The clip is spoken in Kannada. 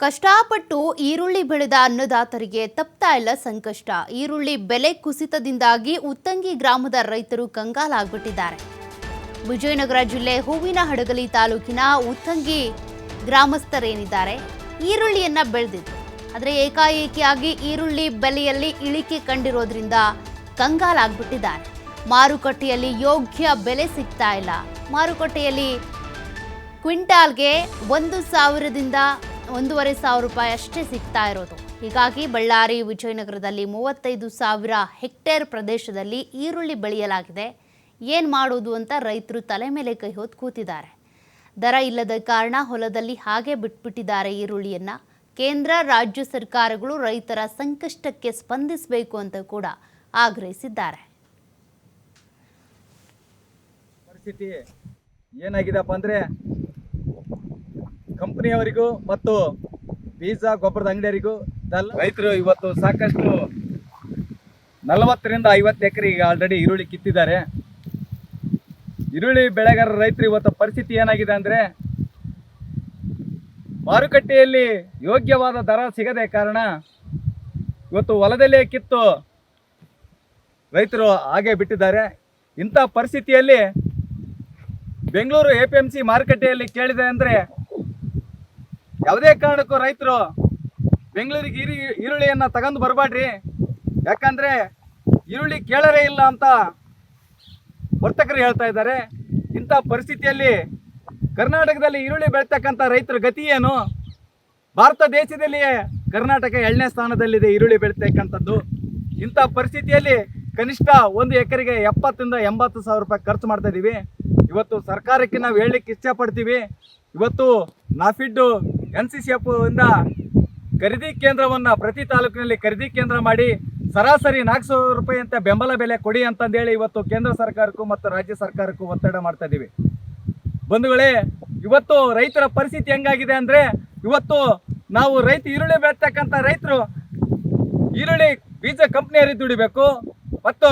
ಕಷ್ಟಪಟ್ಟು ಈರುಳ್ಳಿ ಬೆಳೆದ ಅನ್ನದಾತರಿಗೆ ತಪ್ತಾ ಇಲ್ಲ ಸಂಕಷ್ಟ. ಈರುಳ್ಳಿ ಬೆಲೆ ಕುಸಿತದಿಂದಾಗಿ ಉತ್ತಂಗಿ ಗ್ರಾಮದ ರೈತರು ಕಂಗಾಲಾಗ್ಬಿಟ್ಟಿದ್ದಾರೆ. ವಿಜಯನಗರ ಜಿಲ್ಲೆ ಹೂವಿನ ಹಡಗಲಿ ತಾಲೂಕಿನ ಉತ್ತಂಗಿ ಗ್ರಾಮಸ್ಥರೇನಿದ್ದಾರೆ? ಈರುಳ್ಳಿಯನ್ನ ಬೆಳೆದಿದ್ರು ಆದರೆ ಏಕಾಏಕಿಯಾಗಿ ಈರುಳ್ಳಿ ಬೆಲೆಯಲ್ಲಿ ಇಳಿಕೆ ಕಂಡಿರೋದ್ರಿಂದ ಕಂಗಾಲಾಗ್ಬಿಟ್ಟಿದ್ದಾರೆ. ಮಾರುಕಟ್ಟೆಯಲ್ಲಿ ಯೋಗ್ಯ ಬೆಲೆ ಸಿಗ್ತಾ ಇಲ್ಲ. ಮಾರುಕಟ್ಟೆಯಲ್ಲಿ ಕ್ವಿಂಟಾಲ್ಗೆ ಒಂದು ಸಾವಿರದಿಂದ ಒಂದೂವರೆ ಸಾವಿರ ರೂಪಾಯಿ ಅಷ್ಟೇ ಸಿಗ್ತಾ ಇರೋದು. ಹೀಗಾಗಿ ಬಳ್ಳಾರಿ ವಿಜಯನಗರದಲ್ಲಿ ಮೂವತ್ತೈದು ಸಾವಿರ ಹೆಕ್ಟೇರ್ ಪ್ರದೇಶದಲ್ಲಿ ಈರುಳ್ಳಿ ಬೆಳೆಯಲಾಗಿದೆ. ಏನು ಮಾಡೋದು ಅಂತ ರೈತರು ತಲೆ ಮೇಲೆ ಕೈ ಹೊತ್ತು ಕೂತಿದ್ದಾರೆ. ದರ ಇಲ್ಲದ ಕಾರಣ ಹೊಲದಲ್ಲಿ ಹಾಗೆ ಬಿಟ್ಬಿಟ್ಟಿದ್ದಾರೆ ಈರುಳ್ಳಿಯನ್ನು. ಕೇಂದ್ರ, ರಾಜ್ಯ ಸರ್ಕಾರಗಳು ರೈತರ ಸಂಕಷ್ಟಕ್ಕೆ ಸ್ಪಂದಿಸಬೇಕು ಅಂತ ಕೂಡ ಆಗ್ರಹಿಸಿದ್ದಾರೆ. ಪರಿಸ್ಥಿತಿ ಏನಾಗಿದೆಪ್ಪ ಅಂದರೆ ಕಂಪ್ನಿಯವರಿಗೂ ಮತ್ತು ಬೀಜ ಗೊಬ್ಬರದ ಅಂಗಡಿಯವರಿಗೂ ರೈತರು ಇವತ್ತು ಸಾಕಷ್ಟು ನಲವತ್ತರಿಂದ ಐವತ್ತು ಎಕರೆ ಈಗ ಆಲ್ರೆಡಿ ಈರುಳ್ಳಿ ಕಿತ್ತಿದ್ದಾರೆ. ಈರುಳ್ಳಿ ಬೆಳೆಗಾರ ರೈತರು ಇವತ್ತು ಪರಿಸ್ಥಿತಿ ಏನಾಗಿದೆ ಅಂದರೆ ಮಾರುಕಟ್ಟೆಯಲ್ಲಿ ಯೋಗ್ಯವಾದ ದರ ಸಿಗದೆ ಕಾರಣ ಇವತ್ತು ಹೊಲದಲ್ಲೇ ಕಿತ್ತು ರೈತರು ಹಾಗೆ ಬಿಟ್ಟಿದ್ದಾರೆ. ಇಂಥ ಪರಿಸ್ಥಿತಿಯಲ್ಲಿ Bengaluru A P M C ಮಾರುಕಟ್ಟೆಯಲ್ಲಿ ಕೇಳಿದೆ ಅಂದರೆ ಯಾವುದೇ ಕಾರಣಕ್ಕೂ ರೈತರು ಬೆಂಗಳೂರಿಗೆ ಈರು ಈರುಳ್ಳಿಯನ್ನು ತಗೊಂಡು ಬರಬೇಡ್ರಿ ಯಾಕಂದರೆ ಈರುಳ್ಳಿ ಕೇಳರೇ ಇಲ್ಲ ಅಂತ ವರ್ತಕರು ಹೇಳ್ತಾ ಇದ್ದಾರೆ. ಇಂಥ ಪರಿಸ್ಥಿತಿಯಲ್ಲಿ ಕರ್ನಾಟಕದಲ್ಲಿ ಈರುಳ್ಳಿ ಬೆಳೀತಕ್ಕಂಥ ರೈತರ ಗತಿ ಏನು? ಭಾರತ ದೇಶದಲ್ಲಿಯೇ ಕರ್ನಾಟಕ ಎರಡನೇ ಸ್ಥಾನದಲ್ಲಿದೆ ಈರುಳ್ಳಿ ಬೆಳೀತಕ್ಕಂಥದ್ದು. ಇಂಥ ಪರಿಸ್ಥಿತಿಯಲ್ಲಿ ಕನಿಷ್ಠ ಒಂದು ಎಕರೆಗೆ ಎಪ್ಪತ್ತರಿಂದ ಎಂಬತ್ತು ಸಾವಿರ ರೂಪಾಯಿ ಖರ್ಚು ಮಾಡ್ತಾ ಇದ್ದೀವಿ ಇವತ್ತು ಸರ್ಕಾರಕ್ಕೆ ನಾವು ಹೇಳಲಿಕ್ಕೆ ಇಷ್ಟಪಡ್ತೀವಿ. ಇವತ್ತು ನಾಫಿಡ್ಡು ಎನ್ ಸಿ ಸಿ ಇಂದ ಖರೀದಿ ಕೇಂದ್ರವನ್ನು ಪ್ರತಿ ತಾಲೂಕಿನಲ್ಲಿ ಖರೀದಿ ಕೇಂದ್ರ ಮಾಡಿ ಸರಾಸರಿ ನಾಲ್ಕು ಸಾವಿರ ರೂಪಾಯಿ ಅಂತ ಬೆಂಬಲ ಬೆಲೆ ಕೊಡಿ ಅಂತಂದೇಳಿ ಇವತ್ತು ಕೇಂದ್ರ ಸರ್ಕಾರಕ್ಕೂ ಮತ್ತು ರಾಜ್ಯ ಸರ್ಕಾರಕ್ಕೂ ಒತ್ತಡ ಮಾಡ್ತಾ ಇದ್ದೀವಿ ಬಂಧುಗಳೇ, ಇವತ್ತು ರೈತರ ಪರಿಸ್ಥಿತಿ ಹೆಂಗಾಗಿದೆ ಅಂದರೆ ಇವತ್ತು ನಾವು ರೈತ ಈರುಳ್ಳಿ ಬೆಳೆತಕ್ಕಂಥ ರೈತರು ಈರುಳ್ಳಿ ಬೀಜ ಕಂಪ್ನಿಯರಿಗೆ ದುಡಿಬೇಕು ಮತ್ತು